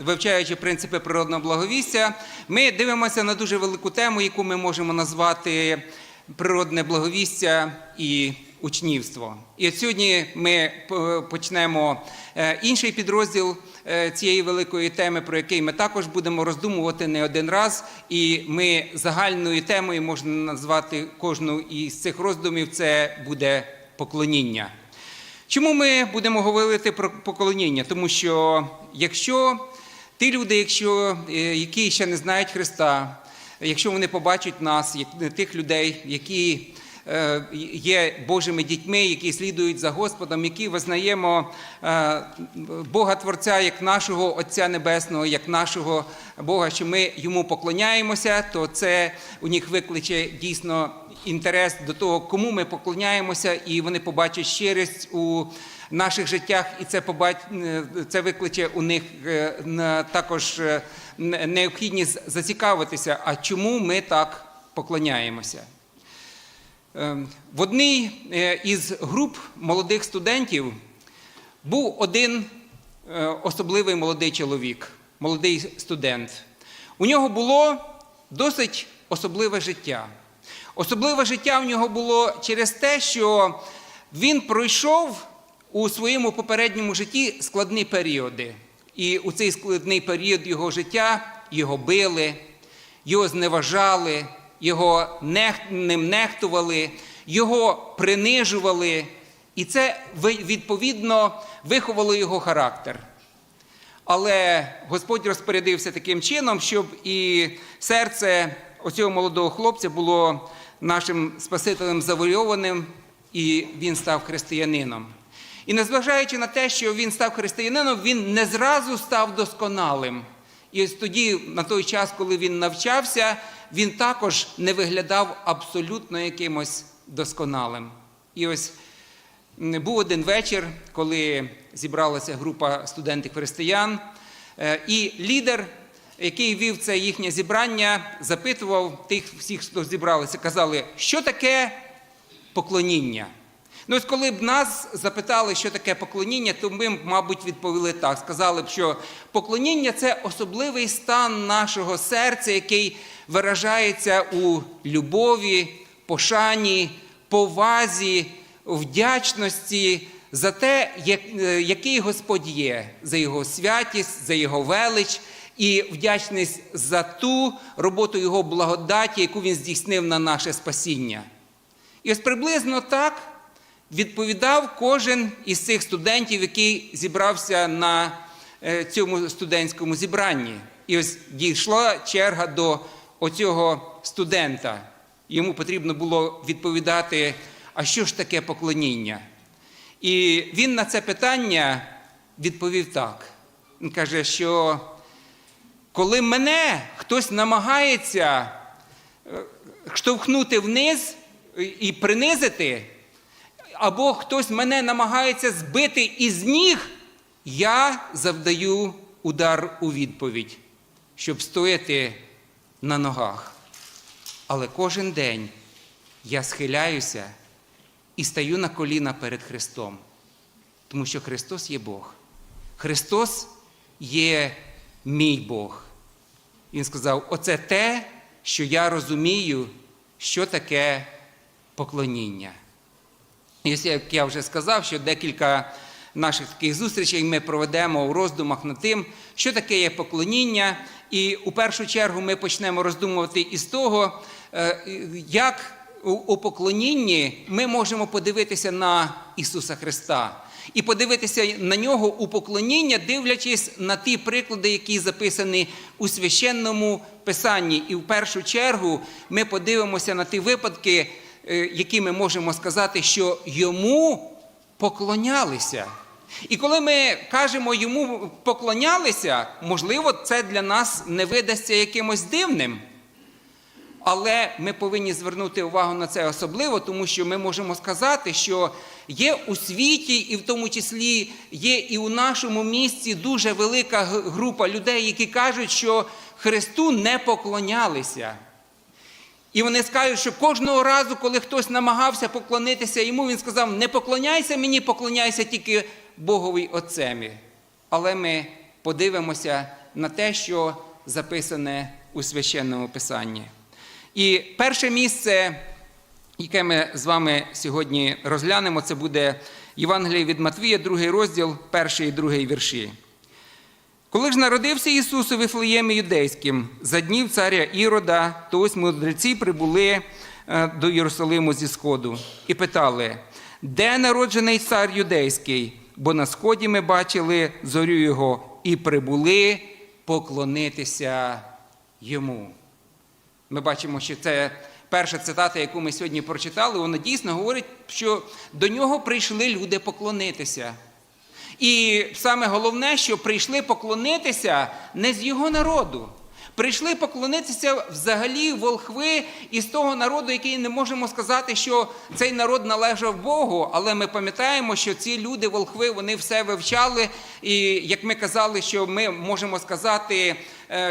Вивчаючи принципи природного благовістя, ми дивимося на дуже велику тему, яку ми можемо назвати природне благовістя і учнівство. І от сьогодні ми е, почнемо е, інший підрозділ е, цієї великої теми, про який ми також будемо роздумувати не один раз. І ми загальною темою можна назвати кожну із цих роздумів. Це буде поклоніння. Чому ми будемо говорити про поклоніння? Тому що якщо ті люди, якщо, е, які ще не знають Христа, якщо вони побачать нас, як- тих людей, які е, є Божими дітьми, які слідують за Господом, які визнаємо е, Бога Творця як нашого Отця Небесного, як нашого Бога, що ми йому поклоняємося, то це у них викличе дійсно інтерес до того, кому ми поклоняємося, і вони побачать щирість у наших життях, і це побач... е, це викличе у них е, також е, необхідність зацікавитися, а чому ми так поклоняємося. Е, В одній е, із груп молодих студентів був один особливий молодий чоловік, молодий студент. У нього було досить особливе життя. Особливе життя в нього було через те, що він пройшов у своєму попередньому житті складні періоди. І у цей складний період його життя його били, його зневажали, його ним нехтували, його принижували. І це відповідно виховало його характер. Але Господь розпорядився таким чином, щоб і серце оцього молодого хлопця було нашим Спасителем завойованим, і він став християнином. І незважаючи на те, що він став християнином, він не зразу став досконалим. І ось тоді, на той час, коли він навчався, він також не виглядав абсолютно якимось досконалим. І ось був один вечір, коли зібралася група студентів-християн, е, і лідер, який вів це їхнє зібрання, запитував тих всіх, хто зібралися, казали, що таке поклоніння. Ну, ось коли б нас запитали, що таке поклоніння, то ми, б, мабуть, відповіли так. Сказали б, що поклоніння це особливий стан нашого серця, який виражається у любові, пошані, повазі, вдячності за те, е, який Господь є, за його святість, за його велич і вдячність за ту роботу Його благодаті, яку він здійснив на наше спасіння. І ось приблизно так відповідав кожен із цих студентів, який зібрався на е, цьому студентському зібранні. І ось дійшла черга до оцього студента. Йому потрібно було відповідати, а що ж таке поклоніння? І він на це питання відповів так. Він каже, що коли мене хтось намагається штовхнути вниз і принизити, або хтось мене намагається збити із ніг, я завдаю удар у відповідь, щоб стояти на ногах. Але кожен день я схиляюся і стаю на коліна перед Христом, тому що Христос є Бог. Христос є мій Бог. Він сказав: оце те, що я розумію, що таке поклоніння. Як я вже сказав, що декілька наших таких зустрічей ми проведемо у роздумах над тим, що таке є поклоніння. І у першу чергу ми почнемо роздумувати із того, е, як у- поклонінні ми можемо подивитися на Ісуса Христа. І подивитися на нього у поклоніння, дивлячись на ті приклади, які записані у священному писанні. І в першу чергу ми подивимося на ті випадки, які ми можемо сказати, що йому поклонялися. І коли ми кажемо йому поклонялися, можливо, це для нас не видасться якимось дивним. Але ми повинні звернути увагу на це особливо, тому що ми можемо сказати, що є у світі, і в тому числі є і у нашому місті дуже велика група людей, які кажуть, що Христу не поклонялися. І вони скажуть, що кожного разу, коли хтось намагався поклонитися йому, він сказав: не поклоняйся мені, поклоняйся тільки Богові Отцемі. Але ми подивимося на те, що записане у священному писанні. І перше місце, яке ми з вами сьогодні розглянемо, це буде Євангеліє від Матвія, другий розділ, перший і другий вірші. Коли ж народився Ісус у Вифлеємі юдейським, за днів царя Ірода, то ось мудреці прибули е, до Єрусалиму зі сходу і питали, де народжений цар юдейський? Бо на сході ми бачили зорю його і прибули поклонитися йому. Ми бачимо, що це перша цитата, яку ми сьогодні прочитали, вона дійсно говорить, що до нього прийшли люди поклонитися. І саме головне, що прийшли поклонитися не з його народу. Прийшли поклонитися взагалі волхви із того народу, який не можемо сказати, що цей народ належав Богу, але ми пам'ятаємо, що ці люди, волхви, вони все вивчали. І як ми казали, що ми можемо сказати,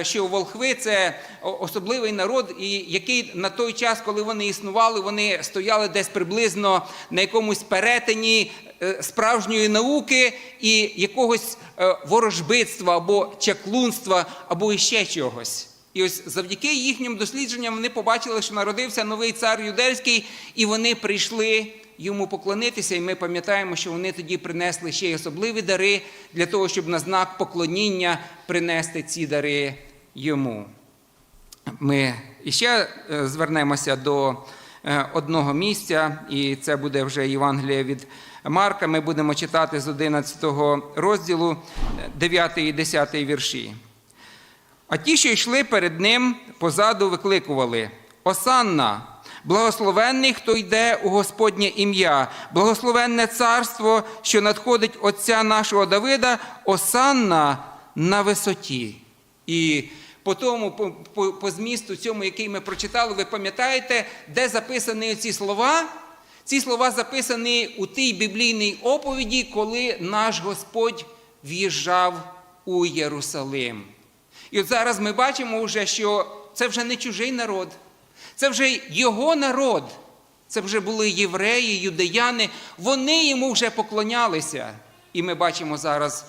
що волхви це особливий народ, і який на той час, коли вони існували, вони стояли десь приблизно на якомусь перетині е, справжньої науки і якогось е, ворожбитства або чаклунства, або іще чогось. І ось завдяки їхнім дослідженням вони побачили, що народився новий цар юдейський, і вони прийшли йому поклонитися. І ми пам'ятаємо, що вони тоді принесли ще й особливі дари для того, щоб на знак поклоніння принести ці дари йому. Ми іще е, звернемося до е, одного місця, і це буде вже Євангеліє від Марка. Ми будемо читати з 11 розділу, 9 і 10 вірші. А ті, що йшли перед ним, позаду викликували: Осанна, благословенний, хто йде у Господнє ім'я, благословенне царство, що надходить Отця нашого Давида, Осанна на висоті. І по тому, по, по, по змісту цьому, який ми прочитали, ви пам'ятаєте, де записані ці слова? Ці слова записані у тій біблійній оповіді, коли наш Господь в'їжджав у Єрусалим. І от зараз ми бачимо вже, що це вже не чужий народ, це вже його народ. Це вже були євреї, юдеяни, вони йому вже поклонялися. І ми бачимо зараз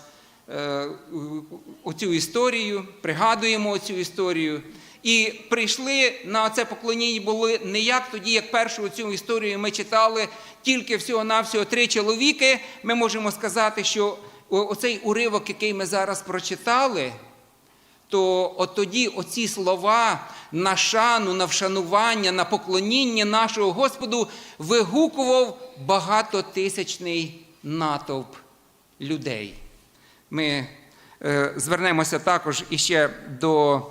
е, оцю історію, пригадуємо оцю історію. І прийшли на це поклоніння були не як тоді, як першу цю історію ми читали, тільки всього-навсього три чоловіки. Ми можемо сказати, що оцей уривок, який ми зараз прочитали, то от тоді оці слова на шану, на вшанування, на поклоніння нашого Господу вигукував багатотисячний натовп людей. Ми е, звернемося також іще до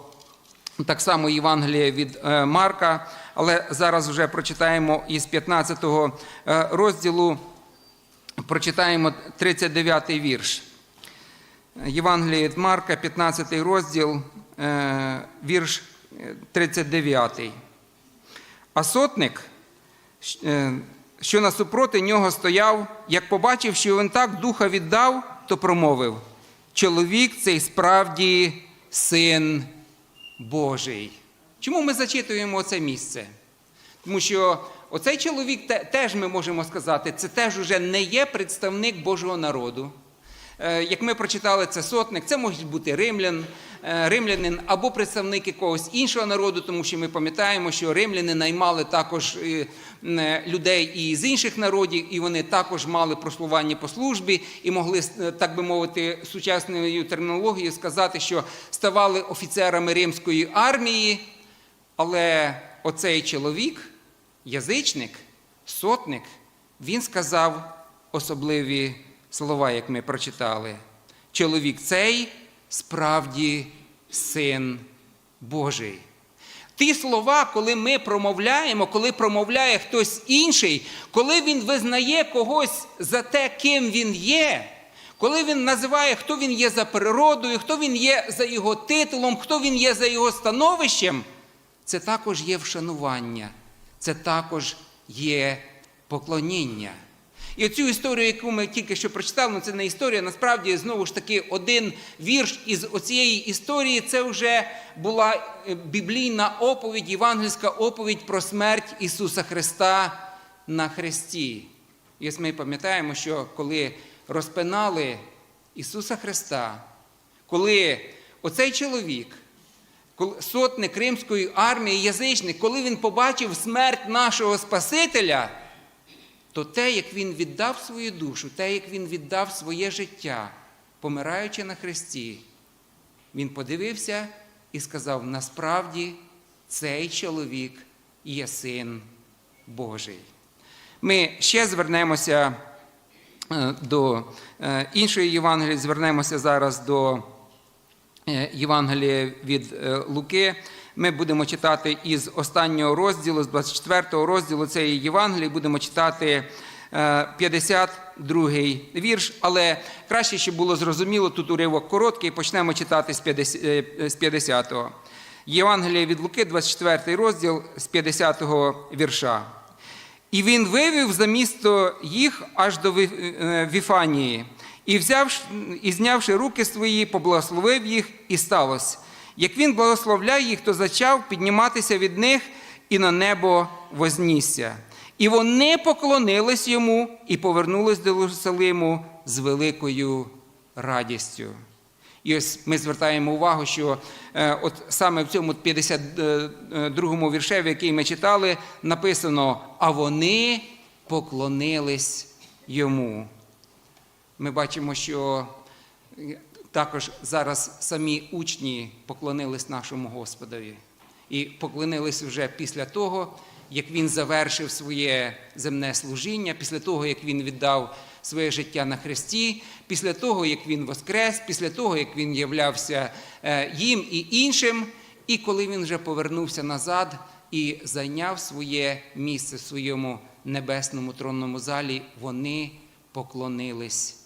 так само Євангелія від е, Марка, але зараз вже прочитаємо із 15 е, розділу, прочитаємо 39 вірш. Євангеліє від Марка, 15 розділ, е, вірш е, 39. А сотник, е, що насупроти нього стояв, як побачив, що він так духа віддав, то промовив: чоловік цей справді син Божий. Чому ми зачитуємо це місце? Тому що оцей чоловік теж ми можемо сказати, це теж уже не є представник Божого народу. Е, Як ми прочитали, це сотник, це може бути римлян, е, римлянин або представник якогось іншого народу, тому що ми пам'ятаємо, що римляни наймали також е, людей і з інших народів, і вони також мали прослування по службі і могли, так би мовити, сучасною термінологією сказати, що ставали офіцерами римської армії. Але оцей чоловік, язичник, сотник, він сказав особливі слова, як ми прочитали. Чоловік цей справді син Божий. Ті слова, коли ми промовляємо, коли промовляє хтось інший, коли він визнає когось за те, ким він є, коли він називає, хто він є за природою, хто він є за його титулом, хто він є за його становищем, це також є вшанування, це також є поклоніння. І оцю історію, яку ми тільки що прочитали, ну це не історія, насправді знову ж таки один вірш із оцієї історії це вже була е, біблійна оповідь, євангельська оповідь про смерть Ісуса Христа на хресті. І ось ми пам'ятаємо, що коли розпинали Ісуса Христа, коли оцей чоловік, сотник Римської армії, язичник, коли він побачив смерть нашого Спасителя, то те, як він віддав свою душу, те, як він віддав своє життя, помираючи на хресті, він подивився і сказав: насправді цей чоловік є син Божий. Ми ще звернемося е, до е, іншої Євангелії, звернемося зараз до е, Євангелія від Луки. Ми будемо читати із останнього розділу, з 24 розділу цієї Євангелії, будемо читати е, 52 вірш, але краще, щоб було зрозуміло, тут уривок короткий, почнемо читати з 50 е, 50-го. Євангелія від Луки, 24 розділ з 50-го вірша. І він вивів за місто їх аж до е, Віфанії, і, взявши, і знявши руки свої, поблагословив їх, і сталося. Як він благословляв їх, то зачав підніматися від них і на небо вознісся. І вони поклонились йому і повернулись до Єрусалиму з великою радістю. І ось ми звертаємо увагу, що е, от саме в цьому 52-му віршеві, який ми читали, написано: а вони поклонились йому. Ми бачимо, що е, також зараз самі учні поклонились нашому Господові. І поклонились вже після того, як він завершив своє земне служіння, після того, як він віддав своє життя на хресті, після того, як він воскрес, після того, як він являвся е, їм і іншим, і коли він вже повернувся назад і зайняв своє місце в своєму небесному тронному залі, вони поклонились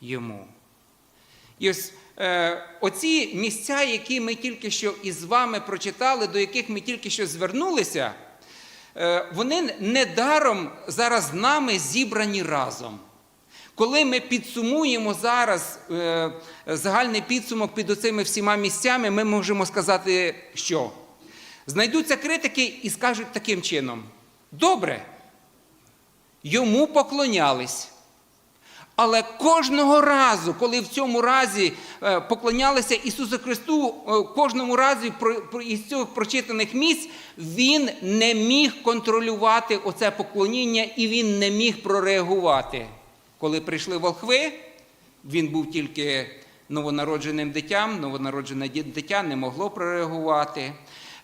йому. І ось е, оці місця, які ми тільки що із вами прочитали, до яких ми тільки що звернулися, е, вони недаром зараз з нами зібрані разом. Коли ми підсумуємо зараз е, загальний підсумок під оцими всіма місцями, ми можемо сказати, що знайдуться критики і скажуть таким чином: добре, йому поклонялись. Але кожного разу, коли в цьому разі е, поклонялися Ісусу Христу, е, кожному разі із цих прочитаних місць, Він не міг контролювати оце поклоніння і він не міг прореагувати. Коли прийшли волхви, він був тільки новонародженим дитям, новонароджене дитя не могло прореагувати.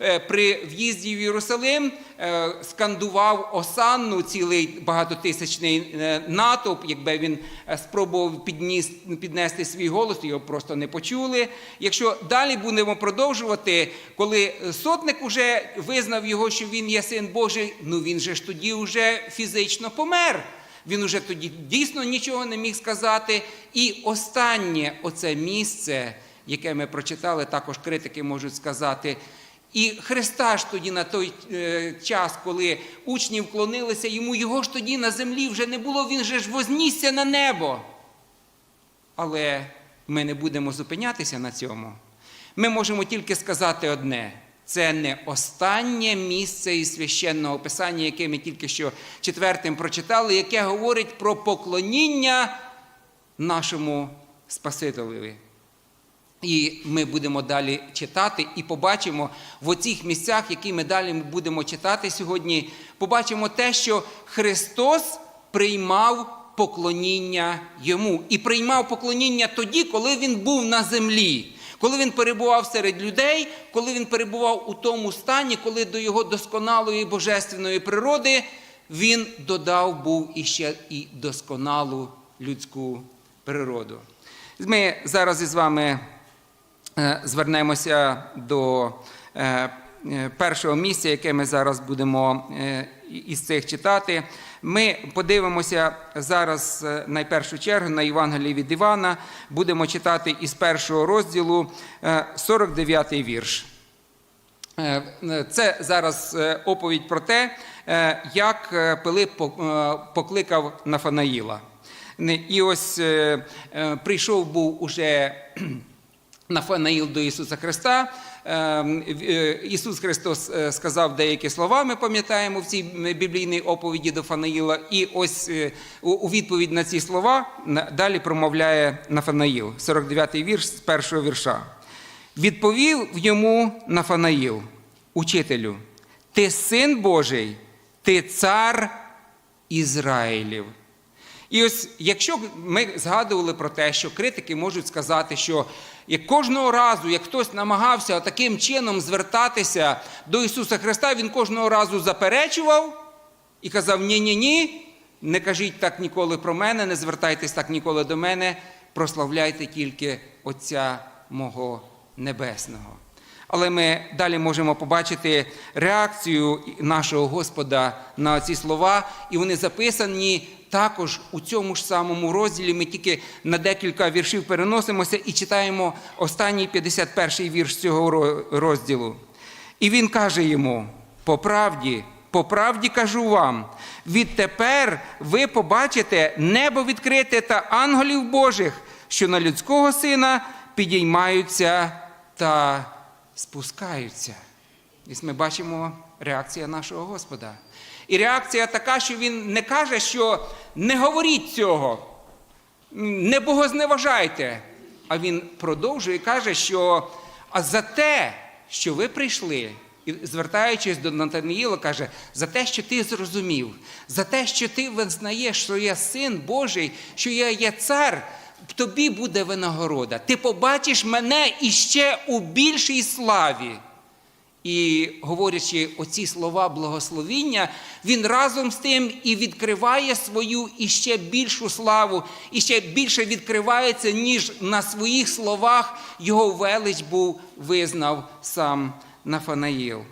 Е, При в'їзді в Єрусалим е, скандував осанну цілий багатотисячний е, натовп. Якби він спробував підніс, піднести свій голос, його просто не почули. Якщо далі будемо продовжувати, коли сотник уже визнав його, що він є син Божий, ну він же ж тоді вже фізично помер. Він уже тоді дійсно нічого не міг сказати. І останнє оце місце, яке ми прочитали, також критики можуть сказати. І Христа ж тоді на той е, час, коли учні вклонилися йому, його ж тоді на землі вже не було, він же ж вознісся на небо. Але ми не будемо зупинятися на цьому. Ми можемо тільки сказати одне: це не останнє місце із священного писання, яке ми тільки що четвертим прочитали, яке говорить про поклоніння нашому Спасителеві. І ми будемо далі читати і побачимо в оцих місцях, які ми далі будемо читати сьогодні, побачимо те, що Христос приймав поклоніння йому. І приймав поклоніння тоді, коли він був на землі, коли він перебував серед людей, коли він перебував у тому стані, коли до його досконалої божественної природи він додав був іще і досконалу людську природу. Ми зараз із вами звернемося до е, е, першого місця, яке ми зараз будемо е, із цих читати. Ми подивимося зараз е, найпершу чергу на Євангелії від Івана. Будемо читати із першого розділу 49-й вірш. Е, Це зараз е, оповідь про те, е, як е, Пилип е, покликав Нафанаїла. І ось е, е, прийшов був уже Нафанаїл до Ісуса Христа. Е, в- е, Ісус Христос е, сказав деякі слова, ми пам'ятаємо в цій біблійній оповіді до Фанаїла. І ось е, у- відповідь на ці слова далі промовляє Нафанаїл, 49-й вірш з першого вірша. Відповів йому Нафанаїл, учителю, ти син Божий, ти цар Ізраїлів. І ось якщо ми згадували про те, що критики можуть сказати, що як кожного разу, як хтось намагався таким чином звертатися до Ісуса Христа, Він кожного разу заперечував і казав: ні-ні-ні, не кажіть так ніколи про мене, не звертайтесь так ніколи до мене, прославляйте тільки Отця мого Небесного. Але ми далі можемо побачити реакцію нашого Господа на ці слова, і вони записані також у цьому ж самому розділі. Ми тільки на декілька віршів переносимося і читаємо останній 51-й вірш цього розділу. І він каже йому: по правді, по правді кажу вам, відтепер ви побачите небо відкрите та ангелів Божих, що на людського сина підіймаються та спускаються. І ми бачимо реакція нашого Господа. І реакція така, що він не каже, що не говоріть цього, не богозневажайте. А він продовжує і каже, що а за те, що ви прийшли, і звертаючись до Натаніїла, каже, за те, що ти зрозумів, за те, що ти визнаєш, що я син Божий, що я є цар, тобі буде винагорода. Ти побачиш мене іще у більшій славі. І говорячи оці слова благословіння, він разом з тим і відкриває свою іще більшу славу, і ще більше відкривається, ніж на своїх словах його велич був визнав сам Нафанаїл.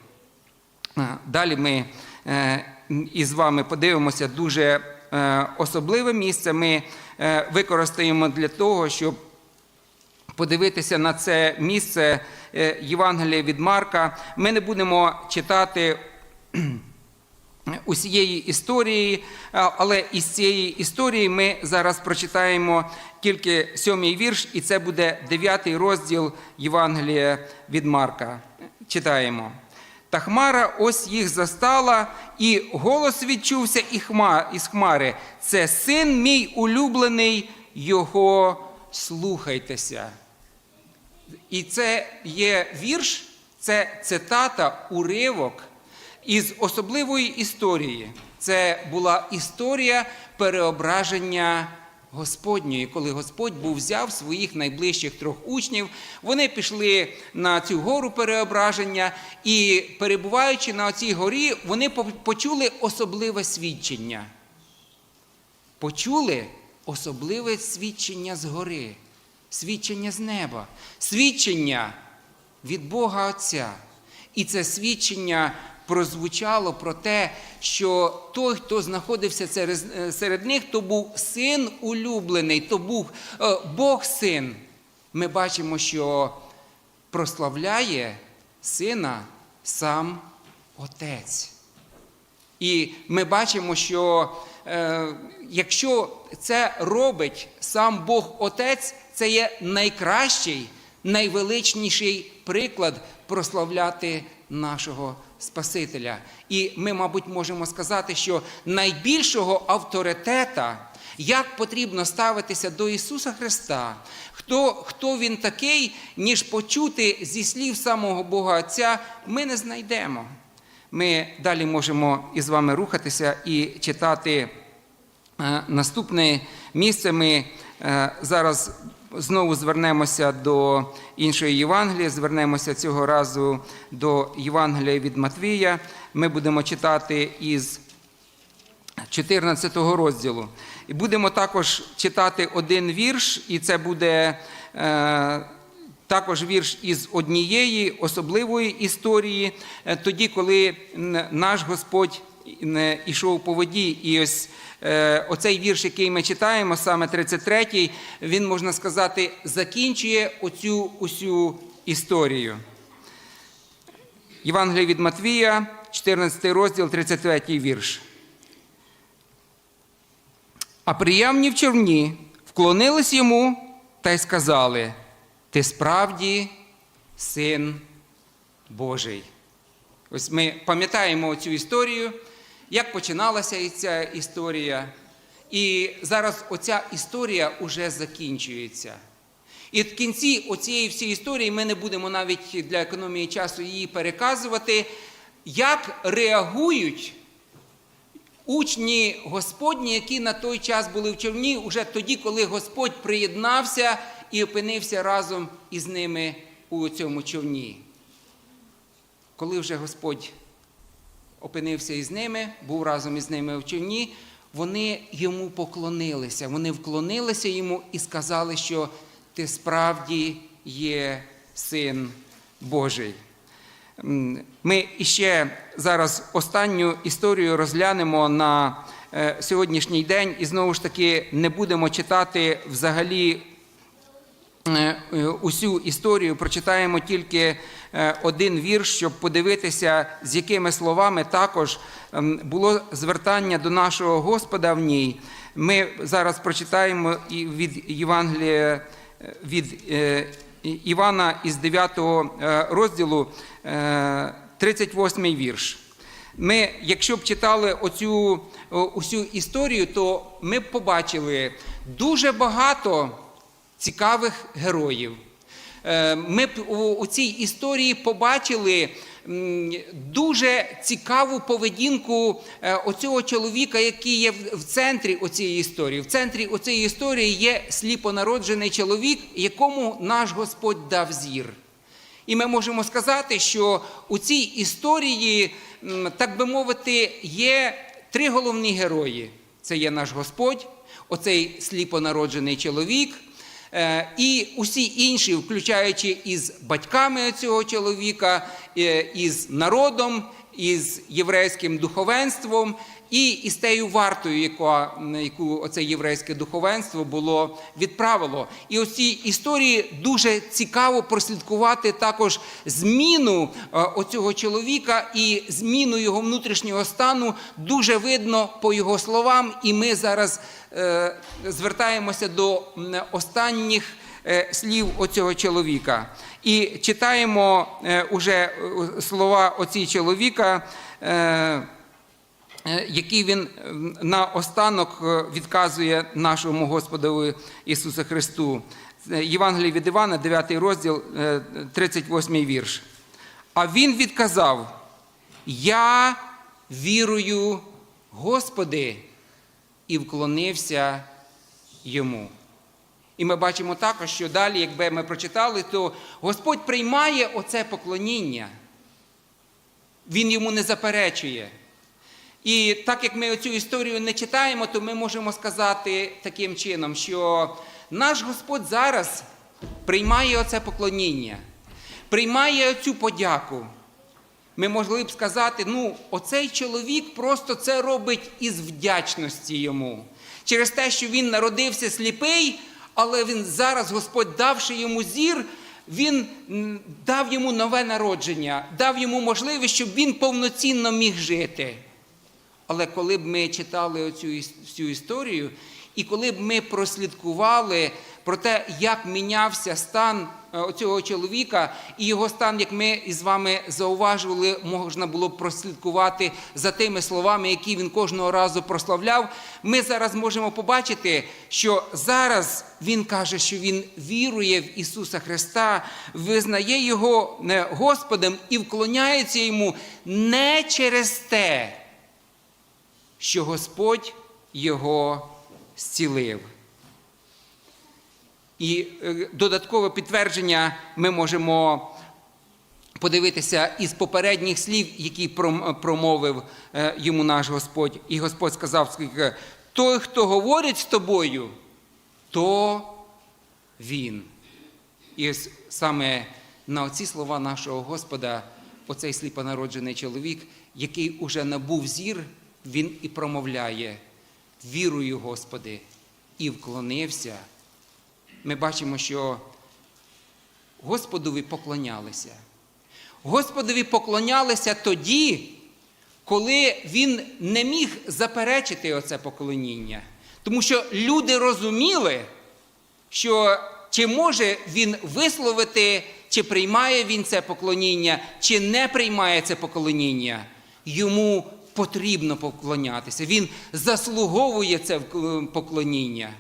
Далі ми е, із вами подивимося дуже е, особливе місце. Ми е, використаємо для того, щоб подивитися на це місце Євангелія від Марка. Ми не будемо читати усієї історії, але із цієї історії ми зараз прочитаємо тільки сьомий вірш, і це буде дев'ятий розділ Євангелія від Марка. Читаємо. Та хмара ось їх застала, і голос відчувся із хмари. Це син мій улюблений, його слухайтеся. І це є вірш, це цитата, уривок із особливої історії. Це була історія переображення Господньої, коли Господь був взяв своїх найближчих трьох учнів. Вони пішли на цю гору переображення, і перебуваючи на цій горі, вони почули особливе свідчення. Почули особливе свідчення з гори, свідчення з неба, свідчення від Бога Отця. І це свідчення прозвучало про те, що той, хто знаходився серед, них, то був син улюблений, то був е, Бог син. Ми бачимо, що прославляє сина сам Отець. І ми бачимо, що е, якщо це робить сам Бог Отець, це є найкращий, найвеличніший приклад прославляти нашого Спасителя. І ми, мабуть, можемо сказати, що найбільшого авторитета, як потрібно ставитися до Ісуса Христа, хто, хто Він такий, ніж почути зі слів самого Бога Отця, ми не знайдемо. Ми далі можемо із вами рухатися і читати е, наступне місце. Ми е, зараз знову звернемося до іншої Євангелії, звернемося цього разу до Євангелія від Матвія. Ми будемо читати із 14 розділу. І будемо також читати один вірш, і це буде е, також вірш із однієї особливої історії, е, тоді, коли наш Господь не ішов по воді. І ось е, оцей вірш, який ми читаємо, саме 33-й, він, можна сказати, закінчує оцю усю історію. Євангелія від Матвія, 14 розділ, 33 вірш. А приємні в човні вклонились йому та й сказали: Ти справді син Божий. Ось ми пам'ятаємо цю історію, як починалася ця історія. І зараз оця історія уже закінчується. І в кінці оцієї всієї історії ми не будемо навіть для економії часу її переказувати, як реагують учні Господні, які на той час були в човні, уже тоді, коли Господь приєднався і опинився разом із ними у цьому човні. Коли вже Господь опинився із ними, був разом із ними в човні, вони йому поклонилися. Вони вклонилися йому і сказали, що ти справді є син Божий. Ми іще зараз останню історію розглянемо на е, сьогоднішній день, і знову ж таки не будемо читати взагалі е, е, усю історію, прочитаємо тільки один вірш, щоб подивитися, з якими словами також ем, було звертання до нашого Господа в ній. Ми зараз прочитаємо від Євангелія е, від е, Івана із 9 е, розділу, е, 38 вірш. Ми, якщо б читали оцю усю історію, то ми б побачили дуже багато цікавих героїв. Е, Ми б у, цій історії побачили дуже цікаву поведінку е, оцього чоловіка, який є в- центрі оцієї історії. В центрі оцієї історії є сліпонароджений чоловік, якому наш Господь дав зір. І ми можемо сказати, що у цій історії, так би мовити, є три головні герої: це є наш Господь, оцей сліпонароджений чоловік. Е, І усі інші, включаючи із батьками цього чоловіка, е, із народом, із єврейським духовенством і із тією вартою, яка, яку оце єврейське духовенство було відправило. І ось цій історії дуже цікаво прослідкувати також зміну е, оцього чоловіка і зміну його внутрішнього стану дуже видно по його словам. І ми зараз е, звертаємося до останніх е, слів оцього чоловіка. І читаємо е, уже е, слова оці чоловіка. е, е, Які він е, на останок е, відказує нашому Господові Ісусу Христу. Це Євангеліє від Івана, 9 розділ, е, 38 вірш. А він відказав: Я вірую, Господи, і вклонився йому. І ми бачимо також, що далі, якби ми прочитали, то Господь приймає оце поклоніння. Він йому не заперечує. І так як ми цю історію не читаємо, то ми можемо сказати таким чином, що наш Господь зараз приймає оце поклоніння, приймає цю подяку. Ми могли б сказати, ну, оцей чоловік просто це робить із вдячності йому. Через те, що він народився сліпий, але він зараз, Господь, давши йому зір, він дав йому нове народження, дав йому можливість, щоб він повноцінно міг жити. Але коли б ми читали оцю всю історію, і коли б ми прослідкували про те, як мінявся стан е, цього чоловіка, і його стан, як ми із вами зауважували, можна було б прослідкувати за тими словами, які він кожного разу прославляв, ми зараз можемо побачити, що зараз він каже, що він вірує в Ісуса Христа, визнає його е, Господом і вклоняється йому не через те, що Господь його зцілив. І е, додаткове підтвердження ми можемо подивитися із попередніх слів, які промовив е, йому наш Господь. І Господь сказав, той, хто говорить з тобою, то він. І саме на ці слова нашого Господа, оцей сліпонароджений чоловік, який уже набув зір, він і промовляє: вірую, Господи, і вклонився. Ми бачимо, що Господові поклонялися. Господові поклонялися тоді, коли він не міг заперечити оце поклоніння. Тому що люди розуміли, що чи може він висловити, чи приймає він це поклоніння, чи не приймає це поклоніння, йому потрібно поклонятися. Він заслуговує це поклоніння.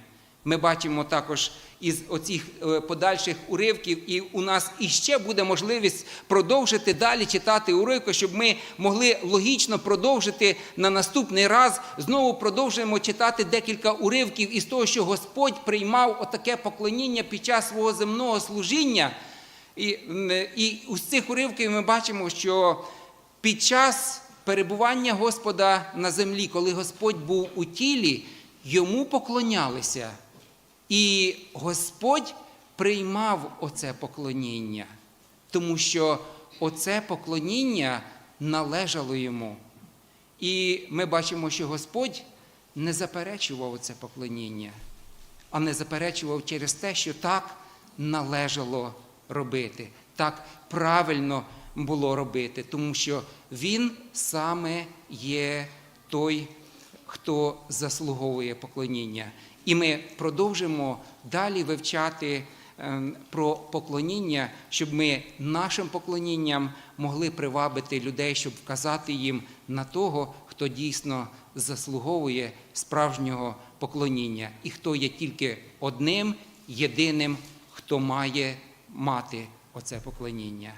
Ми бачимо також із оцих е, подальших уривків, і у нас іще буде можливість продовжити далі читати уривки, щоб ми могли логічно продовжити на наступний раз. Знову продовжуємо читати декілька уривків із того, що Господь приймав отаке поклоніння під час свого земного служіння. І, і з цих уривків ми бачимо, що під час перебування Господа на землі, коли Господь був у тілі, йому поклонялися. І Господь приймав оце поклоніння, тому що оце поклоніння належало йому. І ми бачимо, що Господь не заперечував це поклоніння, а не заперечував через те, що так належало робити, так правильно було робити, тому що Він саме є той, хто заслуговує поклоніння. І ми продовжимо далі вивчати ем, про поклоніння, щоб ми нашим поклонінням могли привабити людей, щоб вказати їм на того, хто дійсно заслуговує справжнього поклоніння, і хто є тільки одним, єдиним, хто має мати оце поклоніння.